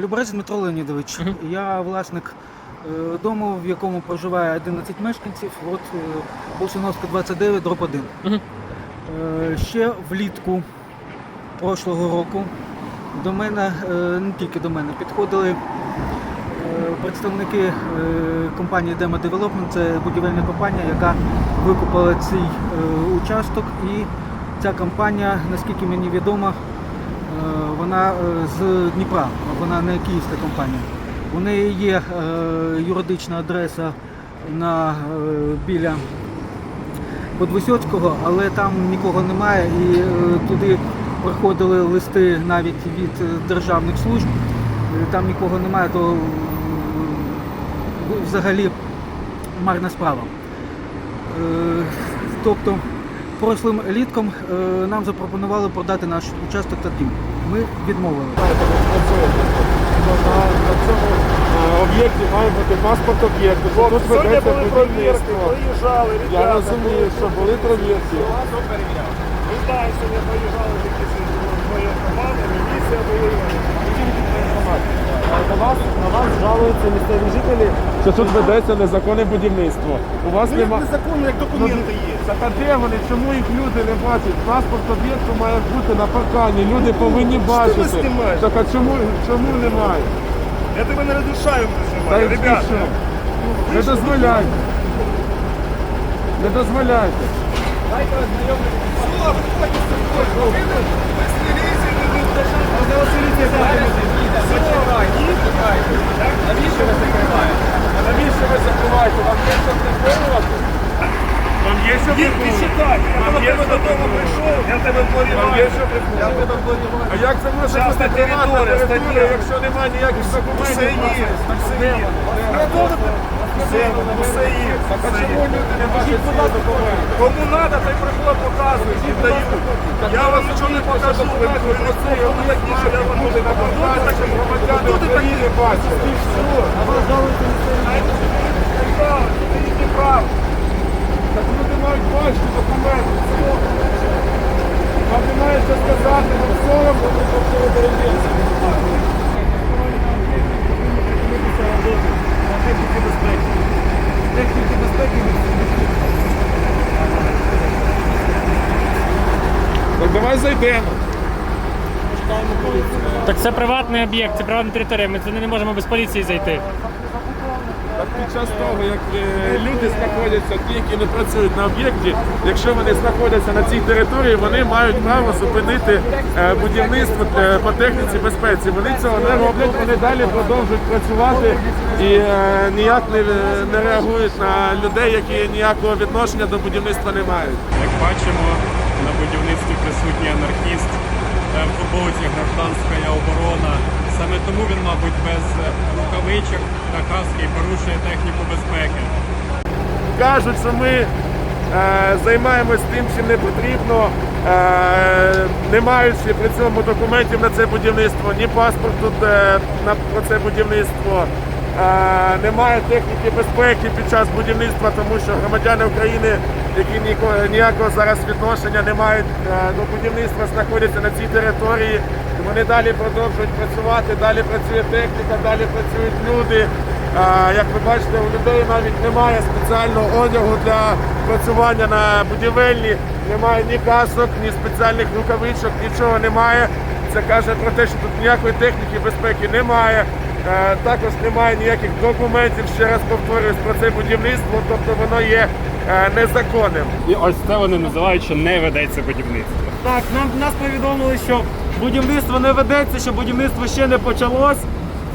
Люборець Дмитро Леонідович. Я власник е, дому, в якому проживає 11 мешканців. От е, Болшиновська 29, дроб 1. Мгм. Е, Ще влітку прошлого року до мене, е, не тільки до мене, підходили е, представники е, компанії Demo Development, це будівельна компанія, яка викупила цей е, участок. І ця компанія, наскільки мені відомо, вона е, з Дніпра, вона не київська компанія. У неї є е, юридична адреса на, е, біля Подвисоцького, але там нікого немає і е, туди приходили листи навіть від е, державних служб. Е, Там нікого немає, то е, взагалі марна справа. Е, Тобто прошлим літком е, нам запропонували продати наш участок та дім. Ми відмовили. На цьому е, об'єкті має бути паспорт об'єкту. Тут Сьогодні ведеться були перевірки, будівництво. приїжджали, Я ребята. розумію, що були перевірки. Ми знаємо, сьогодні приїжджали якісь твої команди, міліція були. На вас, на вас жалуються місцеві жителі, що тут ведеться незаконне будівництво. У вас Ну, як немає. незаконно, як документи є. Так а де вони? Чому їх люди не бачать? Паспорт об'єкту має бути на паркані. Люди повинні бачити. знімаєш? Так а чому, чому немає? Я тебе не розрушаю, Та знімаю. й Ребята, що? Не дозволяйте. Не дозволяйте. Навіщо ви закриваєте? Вам ви закриваєте? Вам є що Їх ти читай. Я Вам є тебе що додому прийшов, я тебе Вам є що? А як це може бути приватна територія, якщо немає ніяких документів? Все є, все є. Все, все є. А чому люди не бачать ці документи? Кому треба, той приходить, показує, віддаю. Я вам нічого не покажу, ви не принесу, кому такі, що я вам не покажу. Так, щоб громадяни Хто ти такий? України. Ти не прав. Так люди мають бачити документи. Вам немає що сказати, вам соромно, ви почали перевірити. Техніки безпеки Так давай зайдемо. Так це приватний об'єкт, це приватна територія. Ми туди не можемо без поліції зайти. Під час того, як е, люди знаходяться, ті, які не працюють на об'єкті, якщо вони знаходяться на цій території, вони мають право зупинити е, будівництво е, по техніці безпеці. Вони цього не роблять, вони далі продовжують працювати і ніяк не, не реагують на людей, які ніякого відношення до будівництва не мають. Як бачимо, на будівництві присутній анархіст, футболці гражданська оборона. Саме тому він, мабуть, без рукавичок та каски порушує техніку безпеки. кажуть, що ми е, займаємось тим, чим не потрібно, е, не маючи при цьому документів на це будівництво, ні паспорту е, на про це будівництво, е, немає техніки безпеки під час будівництва, тому що громадяни України, які ніякого, ніякого зараз відношення не мають е, до будівництва, знаходяться на цій території. І Вони далі продовжують працювати, далі працює техніка, далі працюють люди. А, Як ви бачите, у людей навіть немає спеціального одягу для працювання на будівельні, немає ні касок, ні спеціальних рукавичок, нічого немає. Це каже про те, що тут ніякої техніки безпеки немає. Е, Також немає ніяких документів, ще раз повторюсь, про це будівництво, тобто воно є е, незаконним. І ось це вони називають, що не ведеться будівництво. Так, нам нас повідомили, що будівництво не ведеться, що будівництво ще не почалось,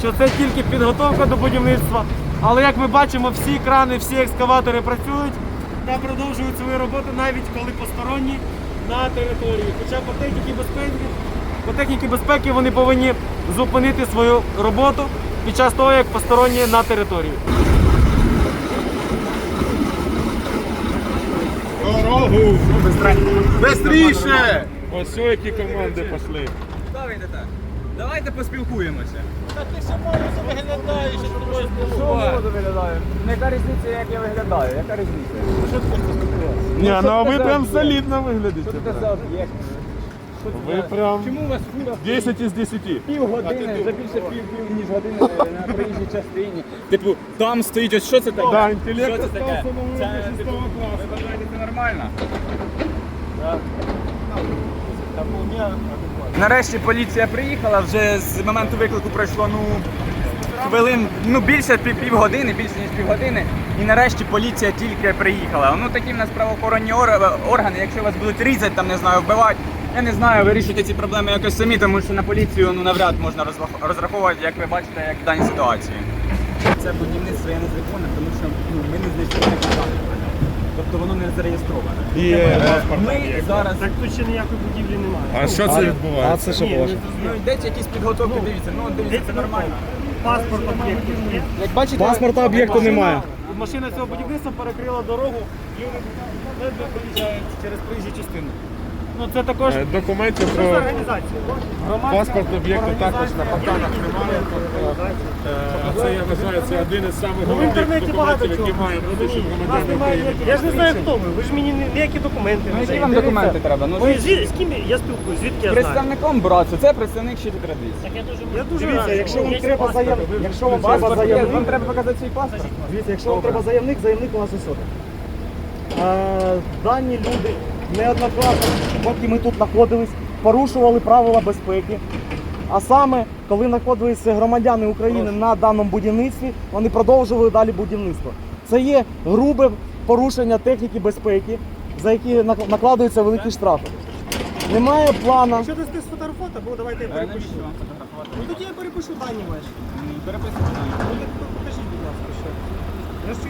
що це тільки підготовка до будівництва. Але як ми бачимо, всі крани, всі екскаватори працюють та продовжують свою роботу навіть коли посторонні на території. Хоча по техніці безпеки, по техніці безпеки вони повинні зупинити свою роботу під час того, як посторонні на території. Дорогу! Бистріше! Ось які команди пішли. Давайте так. Давайте поспілкуємося. Та ти ще мало все виглядаєш, що воду виглядає. Яка різниця, як я виглядаю? Яка різниця? Ні, ну а ви прям солідно виглядите. Ви прям Чому у вас фура 10 із 10. півгодини, вже більше пів, пів ніж години на проїжджій частині? Типу, там стоїть ось що це таке? Да, інтелект Що це таке? Це, типу, ви вважаєте, це нормально? Нарешті поліція приїхала, вже з моменту виклику пройшло ну, хвилин, ну більше пів, півгодини, більше ніж півгодини. І нарешті поліція тільки приїхала. Ну такі в нас правоохоронні органи, якщо вас будуть різати, там не знаю, вбивати. Я не знаю, вирішуйте ці проблеми якось самі, тому що на поліцію ну навряд можна розраховувати, як ви бачите, як в даній ситуації. Це будівництво є незаконне, тому що ну, ми не знайшли не зареєстрована. І е, Ми зараз Так тут ще ніякої будівлі немає. А що це відбувається? Ні, не ну, йдеться якісь підготовки, дивіться, ну дивіться, це нормально. Паспорт об'єкту є. Як бачите, Паспорта об'єкту немає. Машина цього будівництва перекрила дорогу, і ледве проїжджають через проїжджу частину. Ну це також Е, Документів про паспорт об'єкту також на порталах немає. Е, А це я вважаю, це один із самих Ну, в інтернеті багато чого. які має бути, щоб громадяни України. Я ж не знаю, хто ви. Ви ж мені ніякі документи. Ну, які вам документи треба? Ну, Ви з, з ким я спілкуюсь? Звідки я знаю? Представником братцю, це представник щити традиції. Я дуже Дивіться, якщо вам треба паспорт. заяв, якщо вам треба заявник, вам треба показати свій паспорт. дивіться, якщо вам треба заявник, заявник у нас. Е, Дані люди неоднократно, поки ми тут знаходились, порушували правила безпеки. А саме, коли знаходилися громадяни України на даному будівництві, вони продовжували далі будівництво. Це є грубе порушення техніки безпеки, за які нак- накладаються великі штрафи. Немає плану. Якщо дасте сфотографувати, або давайте я Е, перепишу. Фотографувати? Ну тоді я перепишу дані ваші. Переписуйте. Ну покажіть, будь ласка, що. Я ж.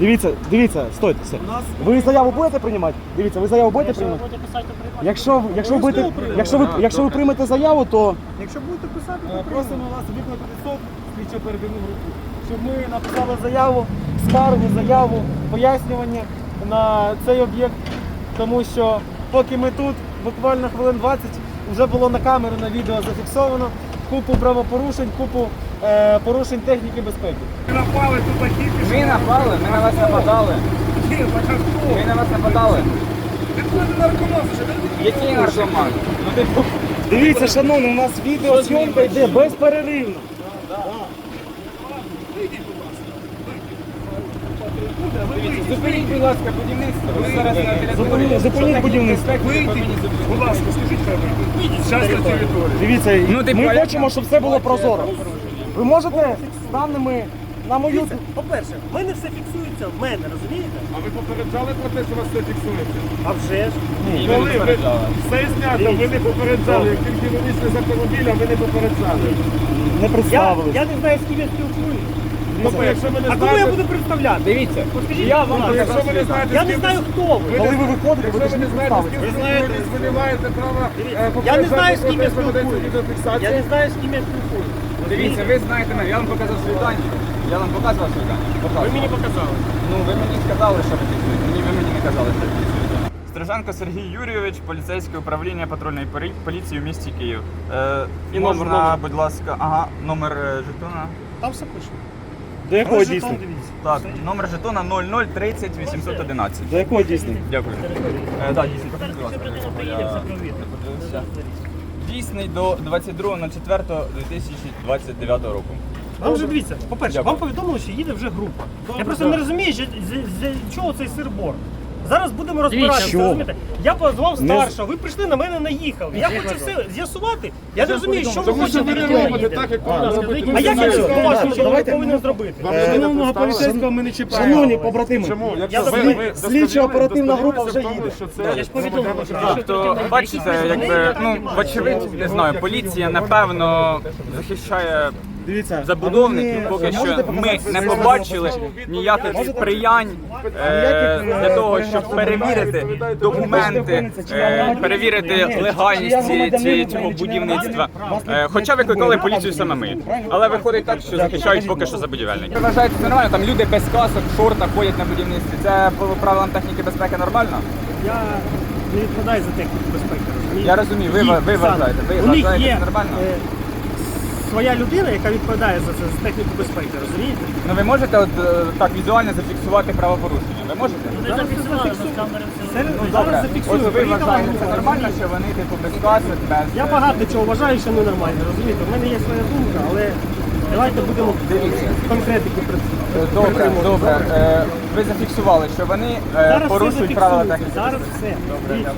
Дивіться, дивіться, стойте. все. У нас Ви заяву будете приймати? Дивіться, ви заяву будете приймати? будете писати, то приймати. Якщо, якщо, ви будете, Обов'язково якщо, ви, якщо ви приймете заяву, то Якщо будете писати, то просимо вас викликати СОП, слідчо оперативну групу, щоб ми написали заяву, скаргу, заяву, пояснювання на цей об'єкт, тому що поки ми тут, буквально хвилин 20, вже було на камеру, на відео зафіксовано купу правопорушень, купу е, порушень техніки безпеки. Напали тут такі Ми напали, ми на вас нападали. Ми на вас нападали. Відколи наркоман, що Який наркоман? Ну типу, дивіться, шановні, у нас відеозйомка йде безперервно. зупиніть, будь ласка, будівництво. Ви зараз на території. Зупиніть- зупиніть будівництво. вийдіть, будь ласка, скажіть, хай вийдіть. Зараз на територію. Дивіться, Ну, ти ми хочемо, щоб все було прозоро. Ви можете з даними на мою По-перше, в мене все фіксується в мене, розумієте? А ви попереджали про те, що у вас все фіксується? А вже ж. Ні, ви не Коли ви попереджали. все знято, ви не попереджали. Як тільки ви вийшли з автомобіля, ви не попереджали. не Я, представились. я не знаю, з ким я спілкуюсь. Тобто, якщо ви не А кому я знаєте, буду представляти? Дивіться, Скажіть, я будь вам ласка, якщо ви не знаєте, Я з не ким знаю, хто ви. Коли ви виходите, ви Якщо ви не знаєте, з ким Ви знаєте- спілкуєтесь, ви не маєте права е, Я не знаю, з попереджати ким про я те, що ведеться спілкуюсь. відеофіксація. Я не знаю, з ким я спілкуюсь. Дивіться, ви знаєте мене, я вам показав свої дані. Я вам показував свої дані. Ви мені показали. Ну, ви мені сказали, що ви фіксуєте. Ні, ви мені не казали, що ви фіксуєте. Стрижанко Сергій Юрійович, поліцейське управління патрульної полі- поліції у місті Київ. Е, І номер, можна, номер. будь ласка, ага, номер е, жетона. Там все пише. До якого Ось жетон, дійсно? дивіться. Так, номер жетона 0030 811. До якого дійсно? Дякую. Е, да, дійсний, покажіть, будь ласка. Я подивився. Дійсний до 22.04.2029 року. Вам вже дивіться, по-перше, Дякую. вам повідомили, що їде вже група. Я просто не розумію, що- з- з- чого цей сир-бор. Зараз будемо розбиратися. Чого? розумієте? Я позвав старшого, ви прийшли на мене наїхали. Я хочу все з'ясувати. Я не розумію, що ви Тому що ви хочете. робите так, як робити. А як я Давайте, це по-вашому що давайте. я повинен зробити? Вам Шановного поліцейського ми не чіпаємо. Шановні побратими, Чому? Якщо ви, ви слідчо оперативна група вже їде. що це Тобто, бачите, якби, ну, вочевидь, не знаю, поліція, напевно, захищає дивіться, забудовників, поки що ми не побачили ніяких сприянь е, для того, щоб перевірити документи, е, перевірити легальність ці- ці- цього будівництва. Е, Хоча викликали поліцію саме ми. Але виходить так, що захищають поки що за будівельників. Ви вважаєте це нормально? Там люди без касок, в шортах ходять на будівництві. Це по правилам техніки безпеки нормально? Я не відповідаю за техніку безпеки. розумієте? Я розумію, ви, Їх ви вважаєте. Ви У них вважаєте є це нормально? е, своя людина, яка відповідає за це з техніку безпеки, розумієте? Ну ви можете от е, так візуально зафіксувати правопорушення? Ви можете? Зараз зафіксували, Це Ну, зараз добре. зафіксую. От ви Приїхала вважаєте, це нормально, що вони типу без каси, без Я багато чого вважаю, що ненормально, розумієте? У мене є своя думка, але давайте будемо конкретики Е, Добре, добре. Е, Ви зафіксували, що вони е, Зараз все порушують правила зафіксується, техніки. зараз все. Дивіться.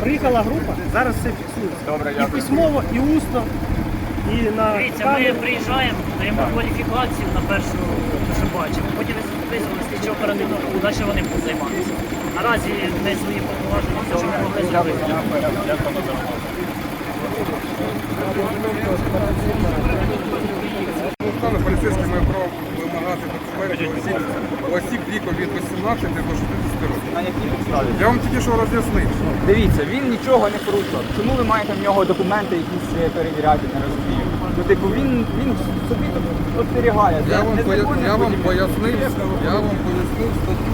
Приїхала група, зараз все фіксується. Добре, І дякую. письмово, і усно, і на Дивіться, ми камеру. приїжджаємо, даємо кваліфікацію на першу, що бачимо. Потім визвали слідчо оперативну групу, далі вони будуть займатися. Наразі не свої повноваження, все, що ми могли зробити. Стали поліцейськими право вимагати документи осіб, осіб віком від 18 до 60 років. На якій підставі? Я вам тільки що роз'яснив. Дивіться, він нічого не порушував. Чому ви маєте в нього документи якісь е, перевіряти, не розумію. Ну, типу, він, він собі тут спостерігає. Я вам, поя... я вам пояснив, я вам пояснив статтю.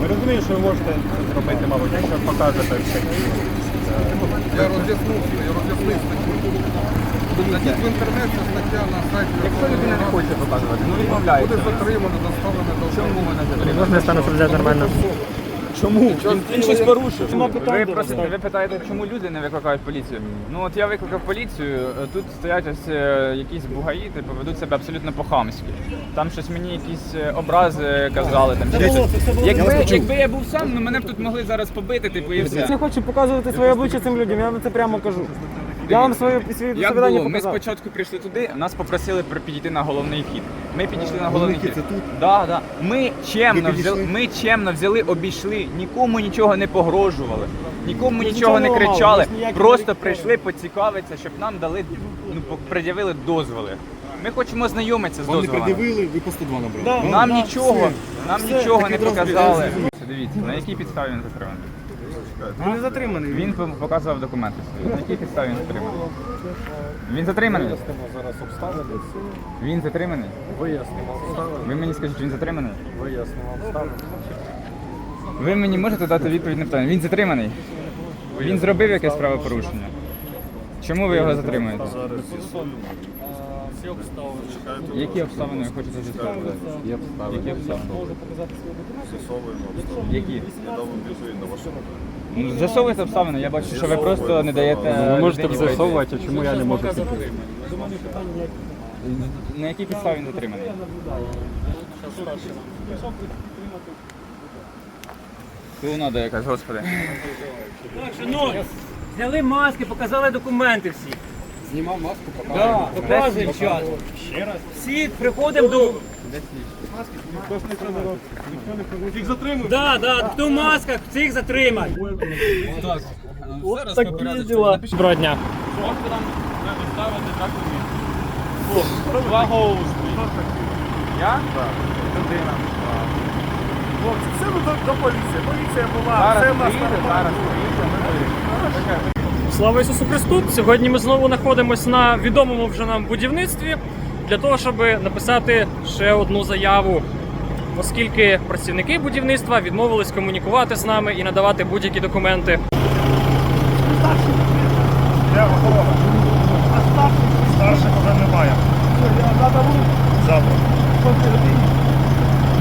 Ви розумієте, що ви можете зробити, мабуть, якщо покажете все. Я роз'яснив, я роз'яснив статтю. Зайдіть в інтернет, це стаття на сайті. Якщо людина не хоче показувати, ну Буде затримано, доставлено до Чому вона затримана? Можна стану взяти нормально. Чому? Він, щось порушив. Нема питань Ви до просите, ви питаєте, чому люди не викликають поліцію? Ну от я викликав поліцію, е, тут стоять ось е, якісь бугаї, типу, ведуть себе абсолютно по-хамськи. Там щось мені якісь е, образи казали. Там, чи було, щось. це було. якби, якби я був сам, ну мене б тут могли зараз побити, типу, і все. не хочу показувати своє обличчя цим людям, я вам це прямо кажу. Я вам своє Як було? Ми показав. спочатку прийшли туди, нас попросили при- підійти на головний вхід. Ми підійшли на головний вхід. Це тут? Да, да. Ми чемно взяли, ми чемно взяли, обійшли, нікому нічого не погрожували, нікому Ми нічого не не кричали. Просто не прийшли поцікавитися, щоб нам дали, ну по- пред'явили дозволи. Ми хочемо знайомитися з дозволами. ви по 102 набрали. Нам нічого, нам Все, нічого так не відразу показали. Дивіться, на якій підставі він затриманий? Він не затриманий. Він показував документи свої. На якій підставі він затриманий? Він затриманий? зараз обставини. Він затриманий? Вияснимо обставини. Ви мені скажіть, він затриманий? Вияснимо обставини. Ви мені можете дати відповідь на питання? Він затриманий? Він зробив якесь правопорушення? Чому ви його затримуєте? Які обставини ви хочете з'ясувати? Які обставини? Які? Ну, З'ясовуйте обставини, я бачу, що ви просто не даєте. Ви можете людині пройти. а чому я не можу піти? На якій підставі він затриманий? Клоунада якась, господи. Шановні, зняли маски, показали документи всі. Знімав маску, показав. Да, показуємо час. Ще раз. Всі приходимо до... Їх затримують. Да, да, хто в масках, цих затримать. Зараз такі діла. Доброго дня. Я? Хлопці, це ну, до, до поліції. Поліція була, все в нас нормально. зараз ми. Слава Ісусу Христу! Сьогодні ми знову знаходимося на відомому вже нам будівництві для того, щоб написати ще одну заяву, оскільки працівники будівництва відмовились комунікувати з нами і надавати будь-які документи. Де охорона? Старших вже немає. Завтра.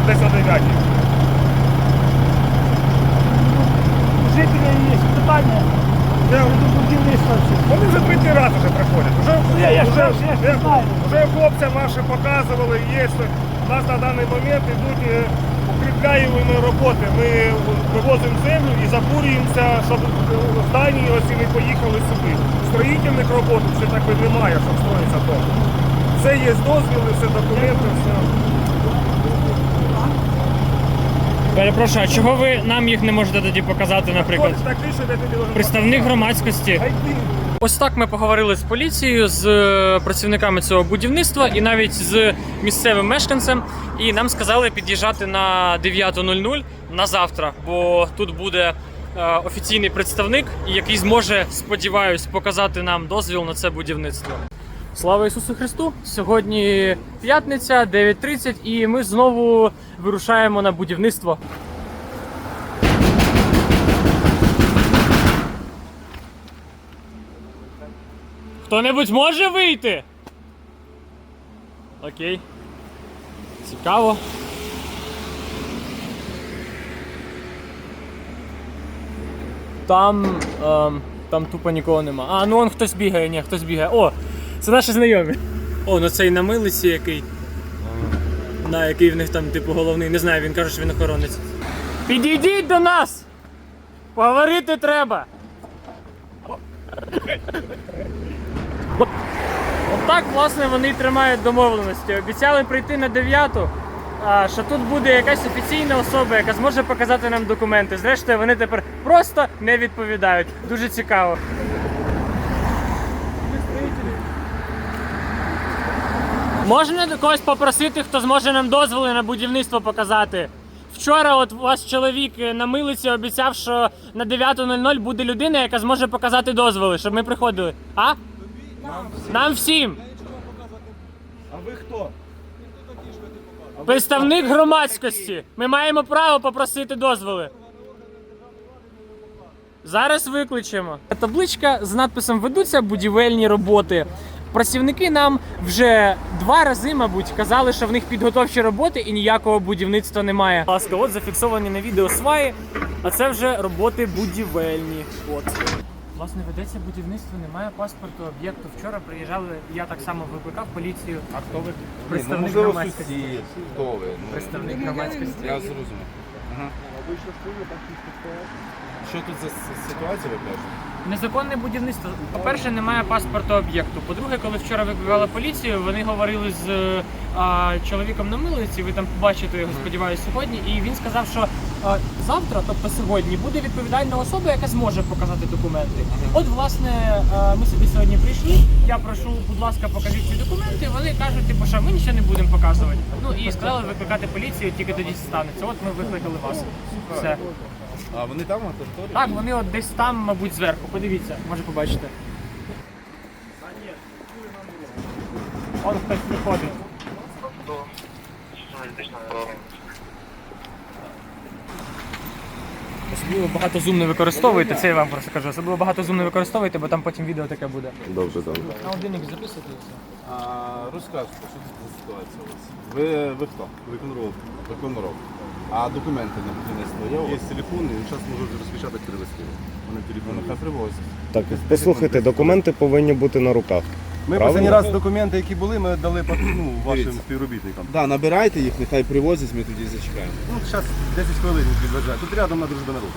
Десь о 9. Жителі є питання. Де будівництва всі. Вони вже третій раз вже приходять. Уже, Я- я вже, кажу, я ж вже- знаю. вже хлопцям наші показували, є. У нас на даний момент йдуть е, укріпляємо роботи. Ми вивозимо землю і забурюємося, щоб останні ось і не поїхали сюди. Строїтельних робот ще так і немає, щоб строїться то. Все є дозвіли, все документи, все. Перепрошую, а чого ви нам їх не можете тоді показати, наприклад? Представник громадськості. Ось так ми поговорили з поліцією, з е, працівниками цього будівництва і навіть з місцевим мешканцем. І нам сказали під'їжджати на 9.00 на завтра, бо тут буде е, офіційний представник, який зможе, сподіваюсь, показати нам дозвіл на це будівництво. Слава Ісусу Христу! Сьогодні п'ятниця, 9.30, і ми знову вирушаємо на будівництво. Хто-небудь може вийти? Окей. Цікаво. Там. ем, там тупо нікого нема. А, ну он хтось бігає, ні, хтось бігає. О! Це наші знайомі. О, ну цей на милиці який. На який в них там, типу, головний. Не знаю, він каже, що він охоронець. Підійдіть до нас! Поговорити треба! Отак, власне, вони тримають домовленості. Обіцяли прийти на 9, а що тут буде якась офіційна особа, яка зможе показати нам документи. Зрештою, вони тепер просто не відповідають. Дуже цікаво. Можна когось попросити, хто зможе нам дозволи на будівництво показати? Вчора от у вас чоловік на милиці обіцяв, що на 9.00 буде людина, яка зможе показати дозволи, щоб ми приходили. А? Нам всім. А ви хто? Представник громадськості. Ми маємо право попросити дозволи. Зараз викличемо. Табличка з надписом Ведуться будівельні роботи. Працівники нам вже два рази, мабуть, казали, що в них підготовчі роботи і ніякого будівництва немає. Будь ласка, от зафіксовані на відео сваї, а це вже роботи будівельні. От. Власне, ведеться будівництво, немає паспорту об'єкту. Вчора приїжджали, я так само викликав поліцію. А хто ви? Представник громадськості. Хто ви? Ну, Представник громадськості. Я зрозумів. Ага. Що тут за ситуація ви кажете? Незаконне будівництво. По-перше, немає паспорту об'єкту. По-друге, коли вчора викликали поліцію, вони говорили з е, а, чоловіком на милиці. Ви там побачите його, сподіваюся, сьогодні. І він сказав, що а, завтра, тобто сьогодні, буде відповідальна особа, яка зможе показати документи. От, власне, а, ми собі сьогодні прийшли. Я прошу, будь ласка, покажіть ці документи. Вони кажуть, типу, що ми нічого не будемо показувати. Ну і сказали викликати поліцію, тільки тоді станеться. От ми викликали вас. Все. А вони там на території? Так, вони от десь там, мабуть, зверху. Подивіться, може побачите. Он хтось приходить. Особливо багато зум не використовуйте, це я вам просто кажу. Особливо багато зум не використовуйте, бо там потім відео таке буде. Добре, добре. На годинник записуйте і все. А, розкажете, що тут за ситуація у вас? Ви, ви хто? Виконроб. Виконроб. А документи на будівництво є? Є телефон, і зараз може розпечатати привезти. Вони Ну, телефон. нехай привозять. Так, послухайте, документи повинні бути на руках. Ми Правильно. останній раз документи, які були, ми дали ну, вашим Дивіться. співробітникам. Да, набирайте їх, нехай привозять, ми тоді зачекаємо. Ну, зараз 10 хвилин підважають. Тут рядом на дружби народу.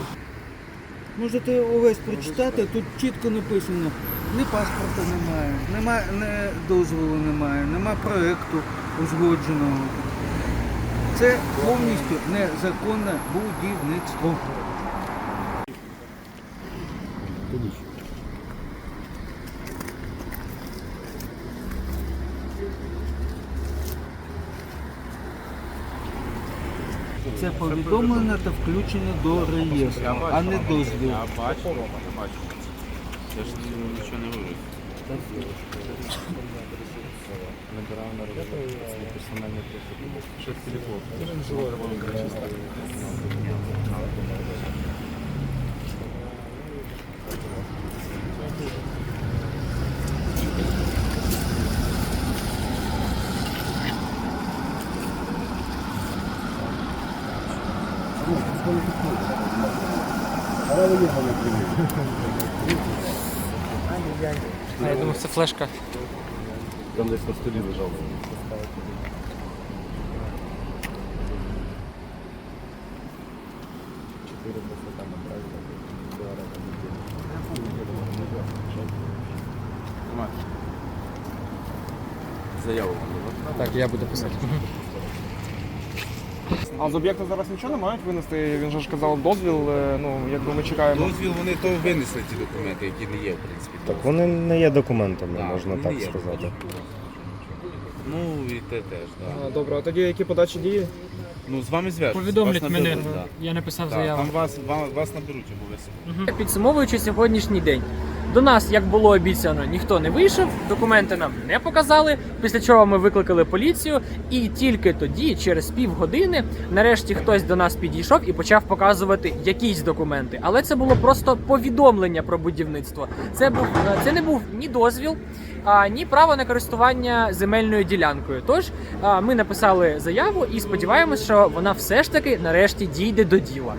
Можете увесь прочитати, тут чітко написано, ні паспорта немає, немає не дозволу немає, немає проєкту узгодженого. Це повністю незаконне будівництво. Це повідомлення та включення до реєстру, а не дозвіл. Я бачу, бачу. Я ж нічого не вирішую. Набирав на роботу, персональний я думав, це флешка. Там десь на столі лежав. Заяву вам Так, я буду писати. А з об'єкту зараз нічого не мають винести. Він же ж казав дозвіл. е, Ну якби ми чекаємо. Дозвіл вони то винесли ті документи, які не є, в принципі. Так вони не є документами, можна так сказати. Ну і те теж, так. Добре, а тоді які подачі дії? Ну, з вами зв'яжуться. Повідомлять вас мене. наберуть, да. Я написав Так, заяву. там вас, вас, вас наберуть обов'язково. Підсумовуючи сьогоднішній день, До нас, як було обіцяно, ніхто не вийшов, документи нам не показали. Після чого ми викликали поліцію, і тільки тоді, через півгодини, нарешті хтось до нас підійшов і почав показувати якісь документи. Але це було просто повідомлення про будівництво. Це був е, це не був ні дозвіл, а ні право на користування земельною ділянкою. Тож ми написали заяву і сподіваємось, що вона все ж таки нарешті дійде до діла.